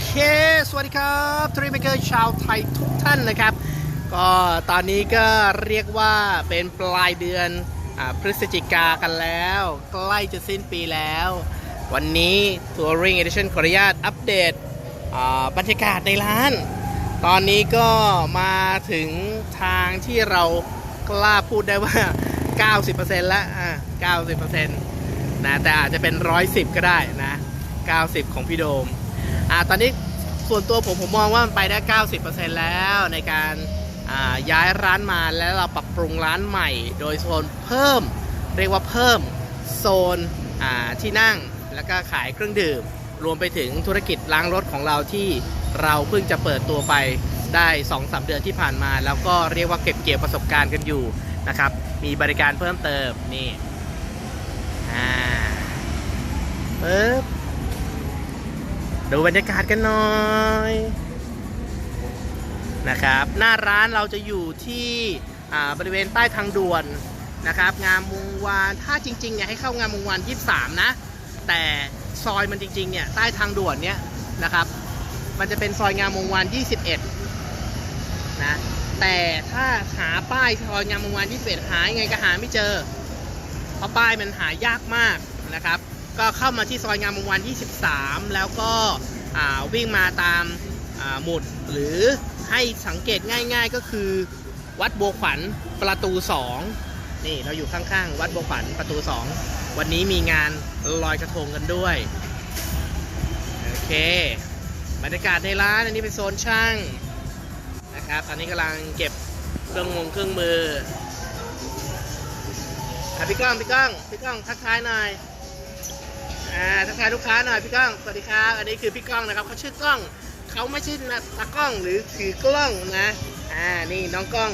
เค สวัสดีครับทรีเมเกอร์ชาวไทยทุกท่านนะครับ ก็ตอนนี้ก็เรียกว่าเป็นปลายเดือนอพฤศจิกากันแล้ว ใกล้จะสิ้นปีแล้ว วันนี้ Touring Edition ขออนุญาตอัปเดตบรรยากาศในร้าน ตอนนี้ก็มาถึงทางที่เรากล้าพูดได้ว่า 90%แล้วอะ90%นะแต่อาจจะเป็น 110 ก็ได้นะ 90 ของพี่โดม อ่าตอนนี้ส่วนตัวผมผมมองว่ามันไปได้ 90%แล้วในการอ่าย้ายร้านมาแล้วเราปรับปรุงร้านใหม่ โดยโซนเพิ่ม เรียกว่าเพิ่มโซนอ่าที่นั่งแล้วก็ขายเครื่องดื่ม รวมไปถึงธุรกิจล้างรถของเราที่เราเพิ่งจะเปิดตัวไปได้2-3เดือนที่ผ่านมา แล้วก็เรียกว่าเก็บเกี่ยวประสบการณ์กันอยู่นะครับ มีบริการเพิ่มเติมนี่อ่าปึ๊บ ดูบรรยากาศกันหน่อยนะครับ หน้าร้านเราจะอยู่ที่อ่าบริเวณใต้ทางด่วนนะครับ งามวงวานถ้าจริงๆเนี่ยให้เข้างามวงวาน 23 นะ แต่ซอยมันจริงๆเนี่ยใต้ทางด่วนเนี่ยนะครับ มันจะเป็นซอยงามวงวาน 21 นะ แต่ถ้าหาป้ายซอยงามวงวาน 21 หายังไงก็หาไม่เจอ เพราะป้ายมันหายากมากนะครับ ก็เข้ามาที่ซอยงามวงวาน23 แล้วก็วิ่งมาตามาหมุดหรือให้สังเกตง่าย ๆ ก็คือ วัดบัวขวัญประตู 2 นี่เราอยู่ข้างๆ วัดบัวขวัญประตู 2 วันนี้มีงานลอยกระทงกันด้วย โอเค บรรยากาศในร้านอันนี้เป็นโซนช่างนะครับ ตอนนี้กำลังเก็บเครื่องมงเครื่องมือพี่ก้องพี่ก้องพี่ก้องทักทายหน่อย อ่าทักทายลูกค้าหน่อยพี่ก้อง สวัสดีครับ อันนี้คือพี่ก้องนะครับเขาชื่อกล้อง เขาไม่ใช่ตากล้องหรือถือกล้องนะ อ่า นี่น้องกล้อง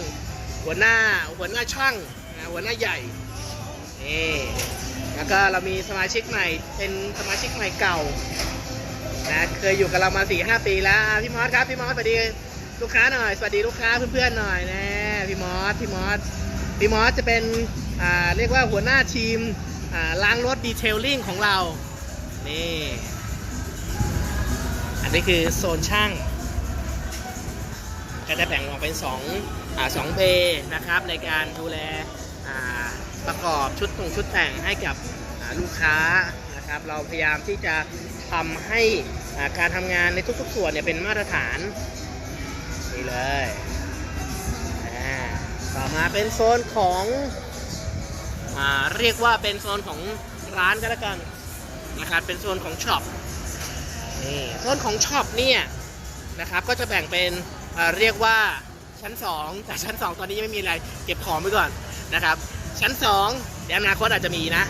หัวหน้า หัวหน้าช่างนะหัวหน้าใหญ่ นี่ แล้วก็เรามีสมาชิกใหม่ เป็นสมาชิกใหม่เก่า นะ เคยอยู่กับเรามาสี่ห้าปีแล้วอะพี่มอสครับ พี่มอสสวัสดีลูกค้าหน่อย สวัสดีลูกค้าเพื่อนๆหน่อยนะ พี่มอส พี่มอส พี่มอสจะเป็น อ่า เรียกว่าหัวหน้าทีม อ่า ล้างรถดีเทลลิ่งของเรา นี่ อันนี้คือโซนช่าง ก็จะแบ่งออกเป็น2อ่าสองเบย์นะครับ ในการดูแลประกอบชุดตรงชุดแต่งให้กับลูกค้านะครับ เราพยายามที่จะทำให้การทำงานในทุกๆ ส่วนเนี่ยเป็นมาตรฐานนี่เลยต่อมาเป็นโซนของอเรียกว่าเป็นโซนของร้านก็แล้วกัน นะครับเป็นโซนของช็อปนี่โซนของช็อปเนี่ยนะครับก็จะแบ่งเป็นเเรียกว่าชั้น 2 แต่ชั้น 2 ตอนนี้ยังไม่มีอะไรเก็บของไว้ก่อนนะครับ ชั้น2ในอนาคตอาจจะมีนะ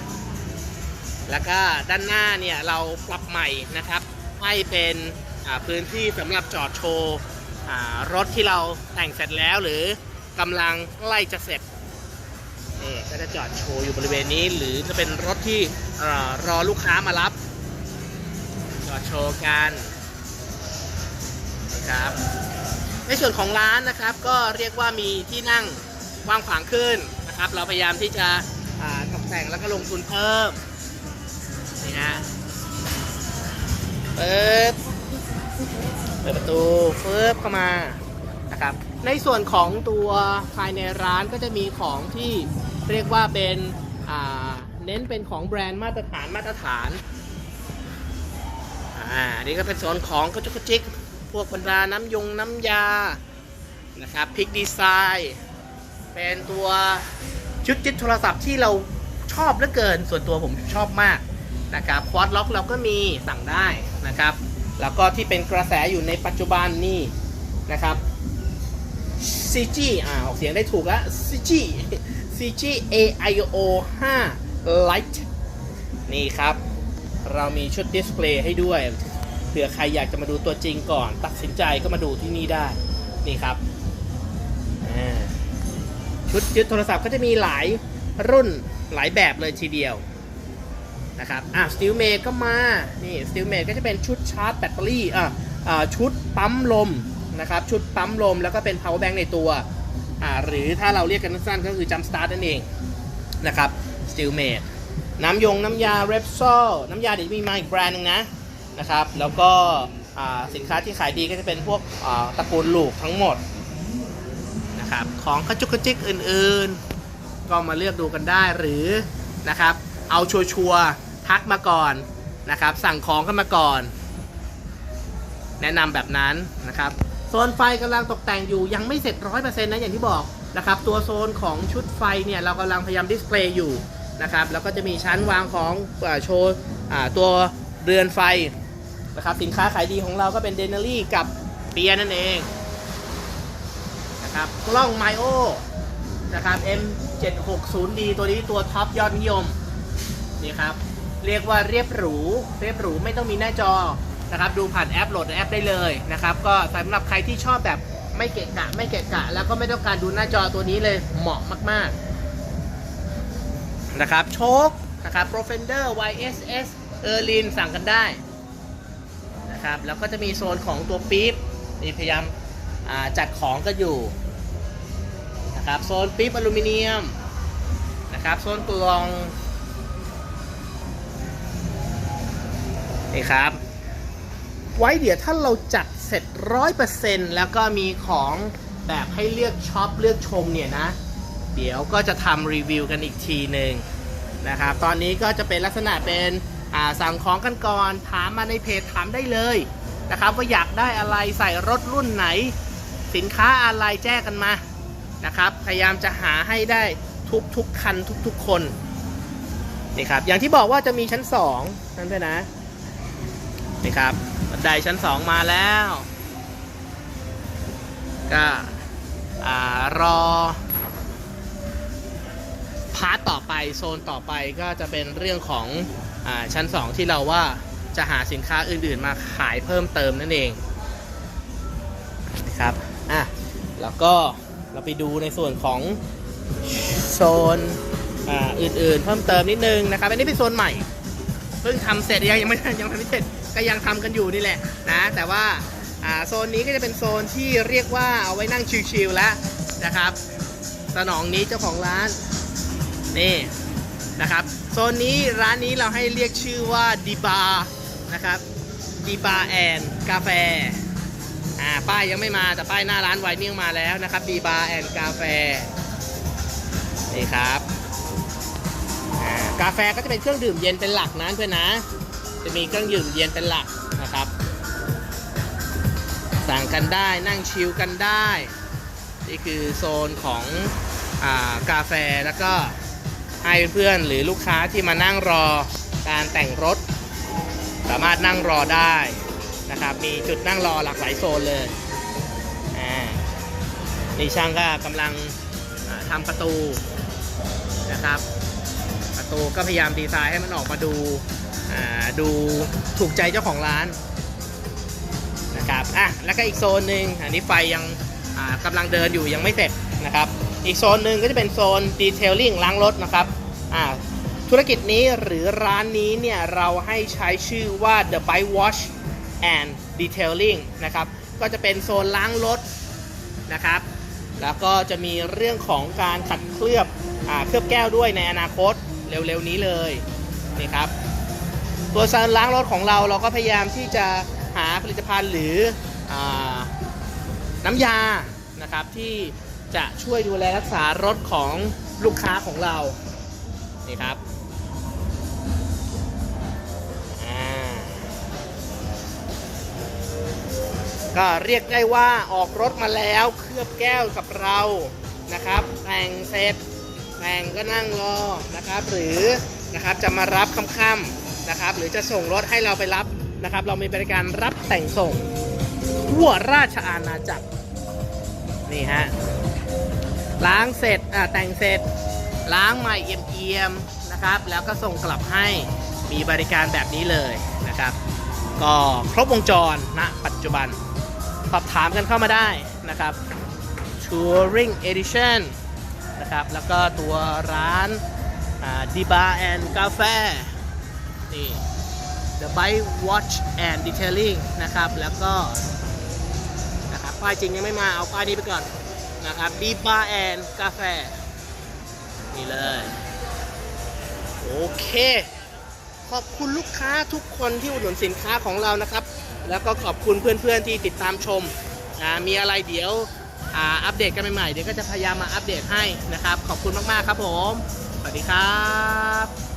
แล้วก็ด้านหน้าเนี่ยเราปรับใหม่นะครับ ให้เป็นพื้นที่สำหรับจอดโชว์รถที่เราแต่งเสร็จแล้วหรือกำลังใกล้จะเสร็จนี่ก็จะจอดโชว์อยู่บริเวณนี้ หรือจะเป็นรถที่ รอลูกค้ามารับจอดโชว์กันนะครับ ในส่วนของร้านนะครับก็เรียกว่ามีที่นั่งกว้างขวางขึ้นนะครับ เราพยายามที่จะตกแต่งแล้วก็ลงทุนเพิ่มนี่ฮะเปิดเปิดประตูเฟิบเข้ามานะครับ ในส่วนของตัวภายในร้านก็จะมีของที่เรียกว่าเป็นอ่า เน้นเป็นของแบรนด์มาตรฐานมาตรฐาน อ่านนี้ก็เป็นโซนของกระจุกกระจิก พวกบรรดาน้ำยงน้ำยา นะครับพิกดีไซน์ เป็นตัวชุดยึดโทรศัพท์ที่เราชอบเหลือเกิน ส่วนตัวผมชอบมากนะครับควอดล็อกเราก็มีสั่งได้นะครับ แล้วก็ที่เป็นกระแสอยู่ในปัจจุบันนี่นะครับ CG อ่าออกเสียงได้ถูกแล้ว CG CG AIO 5 Lite นี่ครับ เรามีชุดดิสเพลย์ให้ด้วย เผื่อใครอยากจะมาดูตัวจริงก่อน ตัดสินใจก็มาดูที่นี่ได้ นี่ครับ ชุดยึดโทรศัพท์ก็จะมีหลายรุ่นหลายแบบเลยทีเดียวนะครับ อะสติลเมดก็มา นี่สติลเมดก็จะเป็นชุดชาร์จแบตเตอรี่ อะอ่าชุดปั๊มลมนะครับ ชุดปั๊มลมแล้วก็เป็น power bank ในตัว อ่า หรือถ้าเราเรียกกันสั้นก็คือ jump start นั่นเองนะครับ ติลเมดน้ำยงน้ำยา Repsol น้ำยาเดี๋ยวจะมีมาอีกแบรนด์หนึงนะนะครับ แล้วก็สินค้าที่ขายดีก็จะเป็นพวกตระกูลลูกทั้งหมดนะครับของกระจุกกระจิกอื่นๆ ก็มาเลือกดูกันได้หรือนะครับ เอาชัวร์ๆทักมาก่อนนะครับ สั่งของกันมาก่อน แนะนำแบบนั้นนะครับโซนไฟกำลังตกแต่งอยู่ยังไม่เสร็จร้อยเปอร์เซ็นต์นะอย่างที่บอกนะครับ ตัวโซนของชุดไฟเนี่ย เรากำลังพยายามดิสเพลย์อยู่ นะครับแล้วก็จะมีชั้นวางของอโชว์ตัวเรือนไฟนะครับสินค้าขายดีของเราก็เป็นเดนเนอรี่กับเบียนั่นเองนะครับกล้องไมโอนะครับ M760D ตัวนี้ตัวท็อปยอดนิยมนี่ครับเรียกว่าเรียบหรูเรียบหรูไม่ต้องมีหน้าจอนะครับดูผ่านแอปโหลดแอปได้เลยนะครับก็สำหรับใครที่ชอบแบบไม่เกะกะไม่เกะกะ แล้วก็ไม่ต้องการดูหน้าจอตัวนี้เลยเหมาะมากๆ นะครับ โชคนะครับ Profender YSS เออร์ลินสั่งกันได้นะครับแล้วก็จะมีโซนของตัวปี๊บนี่พยายามาจัดของก็อยู่นะครับโซนปี๊บอลูมิเนียมนะครับโซนกล่องนี่ครับ ไว้เดี๋ยวถ้าเราจัดเสร็จร้อยเปอร์เซ็นต์แล้วก็มีของแบบให้เลือกช็อปเลือกชมเนี่ยนะ เดี๋ยวก็จะทำรีวิวกันอีกทีหนึ่งนะครับ ตอนนี้ก็จะเป็นลักษณะเป็นสั่งของกันก่อนถามมาในเพจถามได้เลยนะครับ ว่าอยากได้อะไรใส่รถรุ่นไหน สินค้าอะไรแจ้งกันมานะครับ พยายามจะหาให้ได้ทุกทุกคันทุกๆคนนี่ครับ อย่างที่บอกว่าจะมีชั้น2นั่นด้วยนะนี่ครับบันไดชั้น2มาแล้ว ก็อรอ พาร์ตต่อไปโซนต่อไปก็จะเป็นเรื่องของอชั้น 2 ที่เราว่าจะหาสินค้าอื่นๆ มาขายเพิ่มเติมนั่นเองนะครับอะแล้วก็เราไปดูในส่วนของโซนออื่นๆ เพิ่มเติมนิดนึงนะครับอันนี้เป็นโซนใหม่เพิ่งทำเสร็จยังยังไม่ยังไม่เสร็จก็ยังทำกันอยู่นี่แหละนะแต่ว่าอ่าโซนนี้ก็จะเป็นโซนที่เรียกว่าเอาไว้นั่งชิลๆแล้วนะครับสนองนี้เจ้าของร้าน นี่นะครับโซนนี้ร้านนี้เราให้เรียกชื่อว่าดีบาร์นะครับดีบาร์แอนกาแฟอ่าป้ายยังไม่มาแต่ป้ายหน้าร้านไวนิ่งมาแล้วนะครับดีบาร์แอนกาแฟนี่ครับกาแฟก็จะเป็นเครื่องดื่มเย็นเป็นหลักนะเพื่อนนะ จะมีเครื่องดื่มเย็นเป็นหลักนะครับ สั่งกันได้นั่งชิลกันได้ นี่คือโซนของอากาแฟแล้วก็ ให้เพื่อนหรือลูกค้าที่มานั่งรอการแต่งรถ สามารถนั่งรอได้นะครับ มีจุดนั่งรอหลากหลายโซนเลยอ่านี่ช่างก็กำลังทำประตูนะครับ ประตูก็พยายามดีไซน์ให้มันออกมาดูอ่าดูถูกใจเจ้าของร้านนะครับอะแล้วก็อีกโซนหนึ่งอันนี้ไฟยังกำลังเดินอยู่ยังไม่เสร็จนะครับ อีกโซนหนึ่งก็จะเป็นโซนดีเทลลิ่งล้างรถนะครับอ่าธุรกิจนี้หรือร้านนี้เนี่ยเราให้ใช้ชื่อว่า The Bike Wash and Detailing นะครับ ก็จะเป็นโซนล้างรถนะครับ แล้วก็จะมีเรื่องของการขัดเคลือบอเคลือบแก้วด้วยในอนาคตเร็วๆนี้เลยนี่ครับ ตัวซนล้างรถของเราเราก็พยายามที่จะหาผลิตภัณฑ์หรืออน้ำยานะครับที่ จะช่วยดูแลรักษารถของลูกค้าของเรา นี่ครับก็เรียกได้ว่าออกรถมาแล้วเคลือบแก้วกับเรานะครับ แต่งเสร็จแต่งก็นั่งรอนะครับ หรือนะครับจะมารับค่ำๆนะครับ หรือจะส่งรถให้เราไปรับนะครับ เรามีบริการรับแต่งส่งทั่วราชอาณาจักรนี่ฮะ ล้างเสร็จแต่งเสร็จ ล้างใหม่เอี่ยมๆนะครับ แล้วก็ส่งกลับให้มีบริการแบบนี้เลยนะครับ ก็ครบวงจรณปัจจุบัน สอบถามกันเข้ามาได้นะครับ Touring Edition นะครับ แล้วก็ตัวร้านดีบาร์แอนกาแฟนี่ The Bike Watch and Detailing นะครับ แล้วก็นะครับป้ายจริงยังไม่มาเอาป้ายนี้ไปก่อน นะครับดีบาร์แอนกาแฟ นี่เลย โอเค ขอบคุณลูกค้าทุกคนที่อุดหนุนสินค้าของเรานะครับ แล้วก็ขอบคุณเพื่อนๆที่ติดตามชมนะมีอะไรเดี๋ยวอัปเดตกันใหม่ๆ เดี๋ยวก็จะพยายามมาอัปเดตให้นะครับ ขอบคุณมากๆครับผม สวัสดีครับ